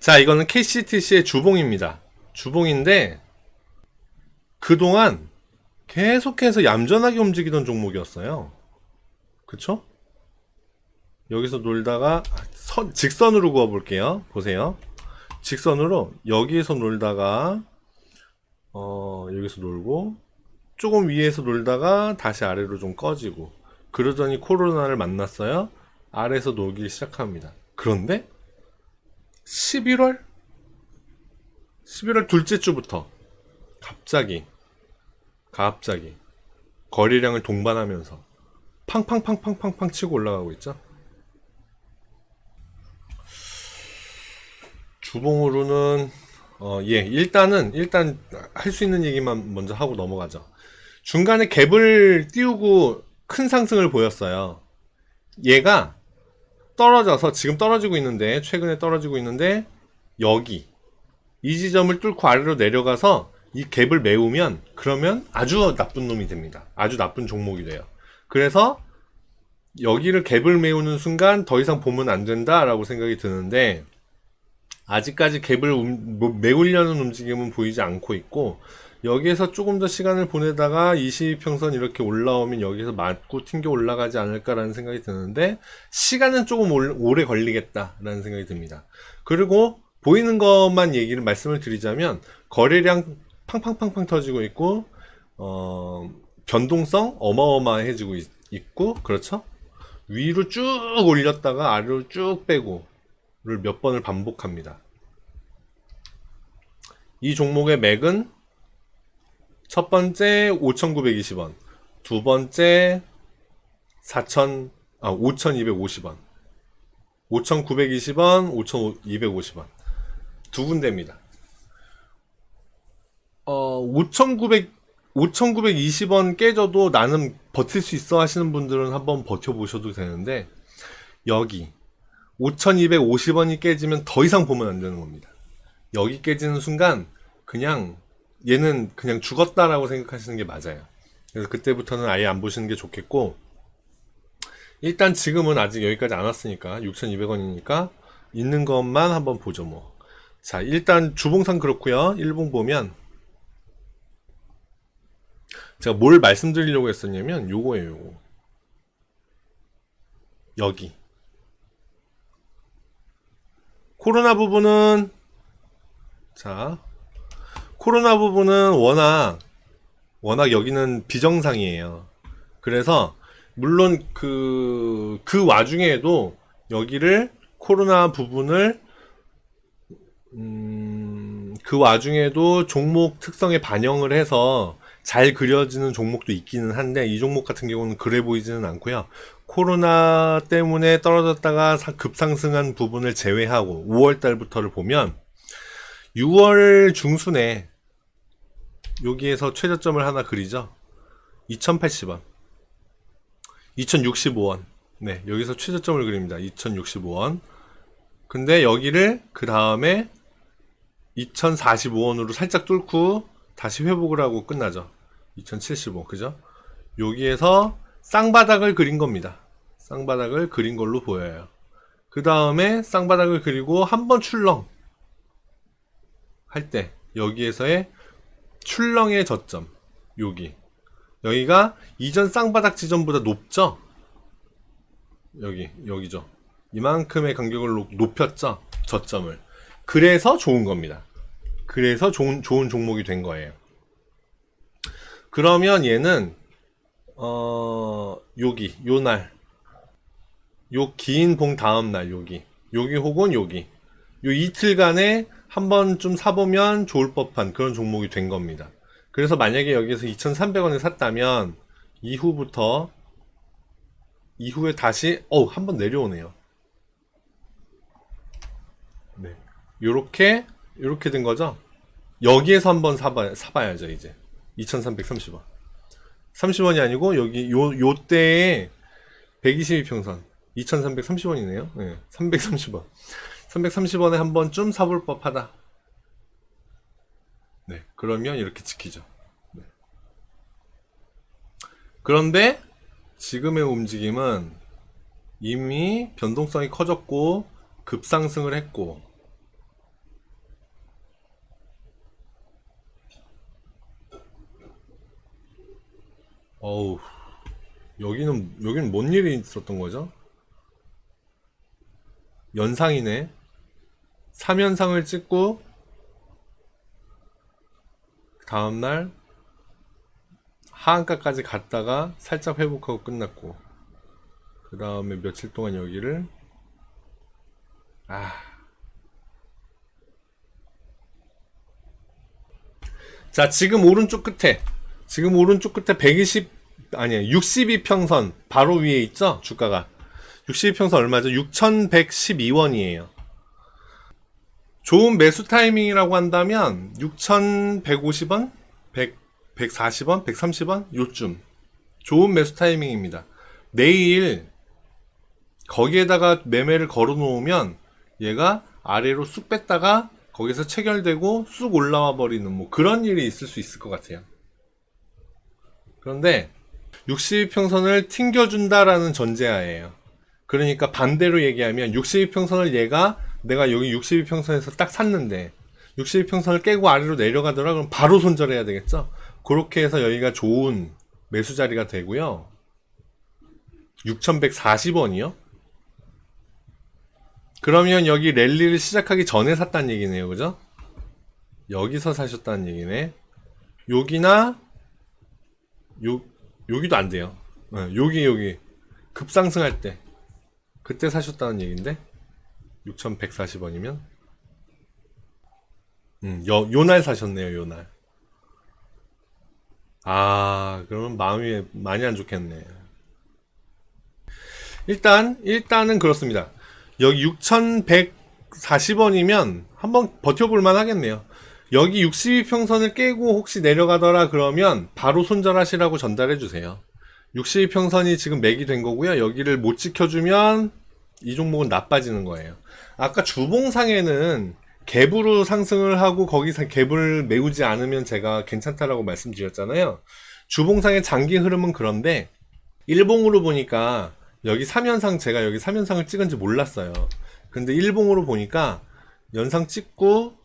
자, 이거는 KCTC의 주봉입니다. 주봉인데, 그동안 계속해서 얌전하게 움직이던 종목이었어요. 그쵸? 여기서 놀다가, 선, 직선으로 그어 볼게요. 보세요. 직선으로, 여기에서 놀다가, 어, 여기서 놀고, 조금 위에서 놀다가 다시 아래로 좀 꺼지고, 그러더니 코로나를 만났어요. 아래에서 놀기 시작합니다. 그런데, 11월? 11월 둘째 주부터 갑자기 갑자기 거래량을 동반하면서 팡팡팡팡팡팡 치고 올라가고 있죠. 주봉으로는 어, 예, 일단은 일단 할 수 있는 얘기만 먼저 하고 넘어가죠. 중간에 갭을 띄우고 큰 상승을 보였어요. 얘가 떨어져서 지금 떨어지고 있는데 최근에 떨어지고 있는데 여기 이 지점을 뚫고 아래로 내려가서 이 갭을 메우면 그러면 아주 나쁜 놈이 됩니다. 아주 나쁜 종목이 돼요. 그래서 여기를 갭을 메우는 순간 더 이상 보면 안 된다라고 생각이 드는데 아직까지 갭을 움- 뭐 메우려는 움직임은 보이지 않고 있고 여기에서 조금 더 시간을 보내다가 22평선 이렇게 올라오면 여기서 맞고 튕겨 올라가지 않을까라는 생각이 드는데 시간은 조금 올- 오래 걸리겠다라는 생각이 듭니다. 그리고 보이는 것만 얘기를 말씀을 드리자면 거래량 팡팡팡팡 터지고 있고 어, 변동성 어마어마해지고 있, 있고 그렇죠? 위로 쭉 올렸다가 아래로 쭉 빼고를 몇 번을 반복합니다. 이 종목의 맥은 첫 번째 5,920원, 두 번째 4,000, 아, 5,250원, 5,920원, 5,250원. 두 군데입니다. 어, 5,900, 5,920원 깨져도 나는 버틸 수 있어 하시는 분들은 한번 버텨보셔도 되는데, 여기, 5,250원이 깨지면 더 이상 보면 안 되는 겁니다. 여기 깨지는 순간, 그냥, 얘는 그냥 죽었다라고 생각하시는 게 맞아요. 그래서 그때부터는 아예 안 보시는 게 좋겠고, 일단 지금은 아직 여기까지 안 왔으니까, 6,200원이니까, 있는 것만 한번 보죠, 뭐. 자, 일단 주봉상 그렇고요. 일봉 보면 제가 뭘 말씀드리려고 했었냐면 요거예요, 요거. 여기. 코로나 부분은 자, 코로나 부분은 워낙 워낙 여기는 비정상이에요. 그래서 물론 그, 그 와중에도 여기를 코로나 부분을 음, 그 와중에도 종목 특성에 반영을 해서 잘 그려지는 종목도 있기는 한데 이 종목 같은 경우는 그래 보이지는 않고요. 코로나 때문에 떨어졌다가 사- 급상승한 부분을 제외하고 5월 달부터를 보면 6월 중순에 여기에서 최저점을 하나 그리죠. 2080원. 2065원. 네, 여기서 최저점을 그립니다. 2065원. 근데 여기를 그 다음에 2045원으로 살짝 뚫고 다시 회복을 하고 끝나죠. 2075, 그죠? 여기에서 쌍바닥을 그린 겁니다. 쌍바닥을 그린 걸로 보여요. 그 다음에 쌍바닥을 그리고 한 번 출렁 할 때 여기에서의 출렁의 저점 여기 여기가 이전 쌍바닥 지점보다 높죠? 여기 여기죠. 이만큼의 간격을 높- 높였죠? 저점을. 그래서 좋은 겁니다. 그래서 좋은, 좋은 종목이 된 거예요. 그러면 얘는, 어, 여기, 요 날, 요 긴 봉 다음 날, 여기, 여기 혹은 여기, 요 이틀간에 한 번쯤 사보면 좋을 법한 그런 종목이 된 겁니다. 그래서 만약에 여기서 2,300원에 샀다면, 이후부터, 이후에 다시, 어우, 한 번 내려오네요. 네. 요렇게, 요렇게 된 거죠? 여기에서 한번 사봐, 사봐야죠, 이제. 2330원. 30원이 아니고, 여기, 요, 요 때에 122평선. 2330원이네요. 네. 330원. 330원에 한 번쯤 사볼 법 하다. 네. 그러면 이렇게 지키죠. 네. 그런데, 지금의 움직임은 이미 변동성이 커졌고, 급상승을 했고, 어우, 여기는, 여기는 뭔 일이 있었던 거죠? 연상이네. 3연상을 찍고, 다음 날, 하한가까지 갔다가 살짝 회복하고 끝났고, 그 다음에 며칠 동안 여기를, 아. 자, 지금 오른쪽 끝에, 지금 오른쪽 끝에 120, 아니야, 62평선 바로 위에 있죠? 주가가. 62평선 얼마죠? 6,112원이에요. 좋은 매수 타이밍이라고 한다면 6,150원? 100, 140원? 130원? 요쯤. 좋은 매수 타이밍입니다. 내일 거기에다가 매매를 걸어 놓으면 얘가 아래로 쑥 뺐다가 거기서 체결되고 쑥 올라와 버리는 뭐 그런 일이 있을 수 있을 것 같아요. 그런데 62평선을 튕겨준다라는 전제하에요. 그러니까 반대로 얘기하면 62평선을 얘가 내가 여기 62평선에서 딱 샀는데 62평선을 깨고 아래로 내려가더라 그럼 바로 손절해야 되겠죠? 그렇게 해서 여기가 좋은 매수 자리가 되고요. 6140원이요? 그러면 여기 랠리를 시작하기 전에 샀다는 얘기네요. 그죠? 여기서 사셨다는 얘기네. 여기나 요 여기도 안 돼요. 네, 여기 여기 급상승할 때 그때 사셨다는 얘긴데 6,140원이면 음, 요, 요 날 사셨네요. 요 날. 아, 그러면 마음이 많이 안 좋겠네. 일단 일단은 그렇습니다. 여기 6,140원이면 한번 버텨볼 만 하겠네요. 여기 62평선을 깨고 혹시 내려가더라 그러면 바로 손절하시라고 전달해 주세요. 62평선이 지금 맥이 된 거고요. 여기를 못 지켜주면 이 종목은 나빠지는 거예요. 아까 주봉상에는 갭으로 상승을 하고 거기서 갭을 메우지 않으면 제가 괜찮다라고 말씀드렸잖아요. 주봉상의 장기 흐름은 그런데 일봉으로 보니까 여기 3연상 제가 여기 3연상을 찍은지 몰랐어요. 근데 일봉으로 보니까 연상 찍고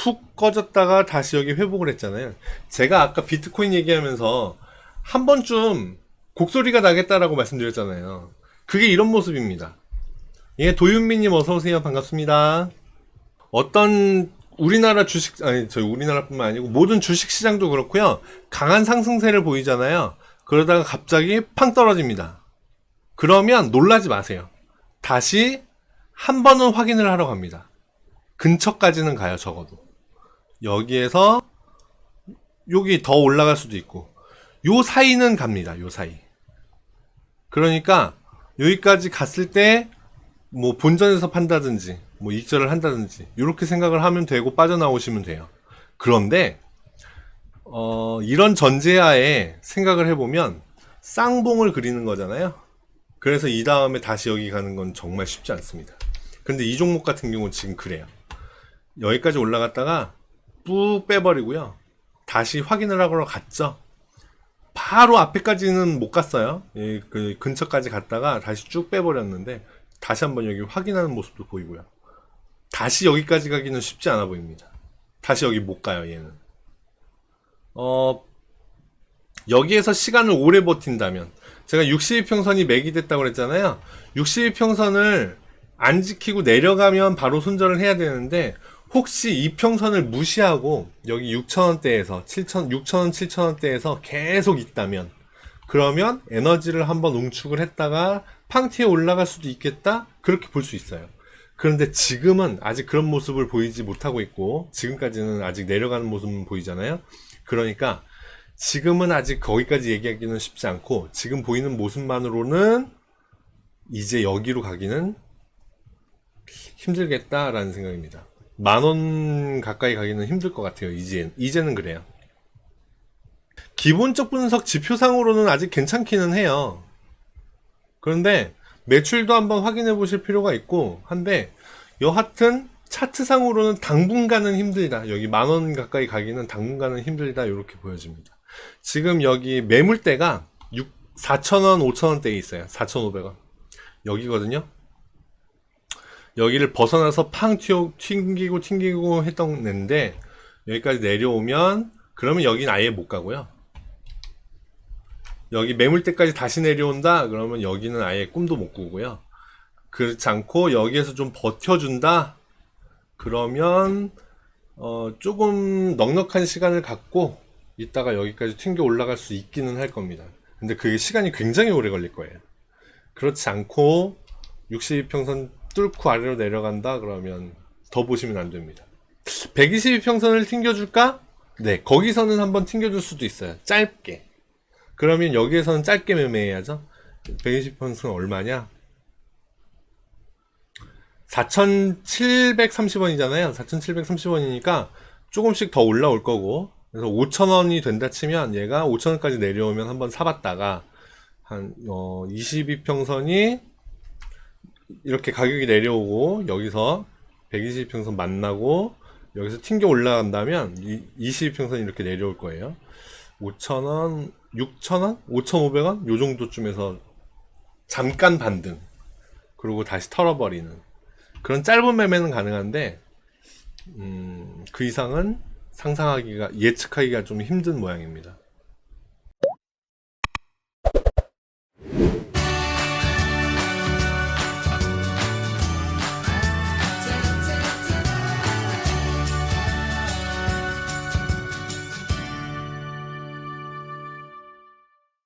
푹 꺼졌다가 다시 여기 회복을 했잖아요. 제가 아까 비트코인 얘기하면서 한 번쯤 곡소리가 나겠다라고 말씀드렸잖아요. 그게 이런 모습입니다. 예, 도윤미님 어서오세요. 반갑습니다. 어떤 우리나라 주식, 아니, 저희 우리나라뿐만 아니고 모든 주식 시장도 그렇고요. 강한 상승세를 보이잖아요. 그러다가 갑자기 팡 떨어집니다. 그러면 놀라지 마세요. 다시 한 번은 확인을 하러 갑니다. 근처까지는 가요, 적어도. 여기에서 여기 더 올라갈 수도 있고 요 사이는 갑니다. 요 사이. 그러니까 여기까지 갔을 때 뭐 본전에서 판다든지 뭐 익절을 한다든지 이렇게 생각을 하면 되고 빠져나오시면 돼요. 그런데 어, 이런 전제하에 생각을 해보면 쌍봉을 그리는 거잖아요. 그래서 이 다음에 다시 여기 가는 건 정말 쉽지 않습니다. 근데 이 종목 같은 경우는 지금 그래요. 여기까지 올라갔다가 뚝 빼버리고요. 다시 확인을 하러 갔죠. 바로 앞에까지는 못 갔어요. 예, 그 근처까지 갔다가 다시 쭉 빼버렸는데 다시 한번 여기 확인하는 모습도 보이고요. 다시 여기까지 가기는 쉽지 않아 보입니다. 다시 여기 못 가요, 얘는. 어, 여기에서 시간을 오래 버틴다면, 제가 62평선이 맥이 됐다고 그랬잖아요. 62평선을 안 지키고 내려가면 바로 손절을 해야 되는데, 혹시 이 평선을 무시하고 여기 6천원대에서 7천, 6천원, 7천원대에서 계속 있다면, 그러면 에너지를 한번 응축을 했다가 팡티에 올라갈 수도 있겠다? 그렇게 볼 수 있어요. 그런데 지금은 아직 그런 모습을 보이지 못하고 있고, 지금까지는 아직 내려가는 모습은 보이잖아요? 그러니까 지금은 아직 거기까지 얘기하기는 쉽지 않고, 지금 보이는 모습만으로는 이제 여기로 가기는 힘들겠다라는 생각입니다. 만 원 가까이 가기는 힘들 것 같아요. 이제, 이제는 그래요. 기본적 분석 지표상으로는 아직 괜찮기는 해요. 그런데 매출도 한번 확인해 보실 필요가 있고 한데 여하튼 차트상으로는 당분간은 힘들다. 여기 만 원 가까이 가기는 당분간은 힘들다. 이렇게 보여집니다. 지금 여기 매물대가 6, 4,000원, 5,000원대에 있어요. 4,500원. 여기거든요. 여기를 벗어나서 팡 튀어, 튕기고 튕기고 했던 앤데 여기까지 내려오면 그러면 여긴 아예 못 가고요. 여기 매물대까지 다시 내려온다? 그러면 여기는 아예 꿈도 못 꾸고요. 그렇지 않고 여기에서 좀 버텨준다? 그러면 어, 조금 넉넉한 시간을 갖고 이따가 여기까지 튕겨 올라갈 수 있기는 할 겁니다. 근데 그게 시간이 굉장히 오래 걸릴 거예요. 그렇지 않고 62평선 뚫고 아래로 내려간다? 그러면 더 보시면 안 됩니다. 122평선을 튕겨줄까? 네, 거기서는 한번 튕겨줄 수도 있어요. 짧게. 그러면 여기에서는 짧게 매매해야죠. 120평선 얼마냐? 4,730원이잖아요. 4,730원이니까 조금씩 더 올라올 거고. 그래서 5,000원이 된다 치면 얘가 5,000원까지 내려오면 한번 사봤다가 한, 어, 22평선이 이렇게 가격이 내려오고 여기서 120평선 만나고 여기서 튕겨 올라간다면 22평선이 이렇게 내려올 거예요. 5,000원, 6,000원, 5,500원 요 정도쯤에서 잠깐 반등. 그리고 다시 털어버리는 그런 짧은 매매는 가능한데 음, 그 이상은 상상하기가 예측하기가 좀 힘든 모양입니다.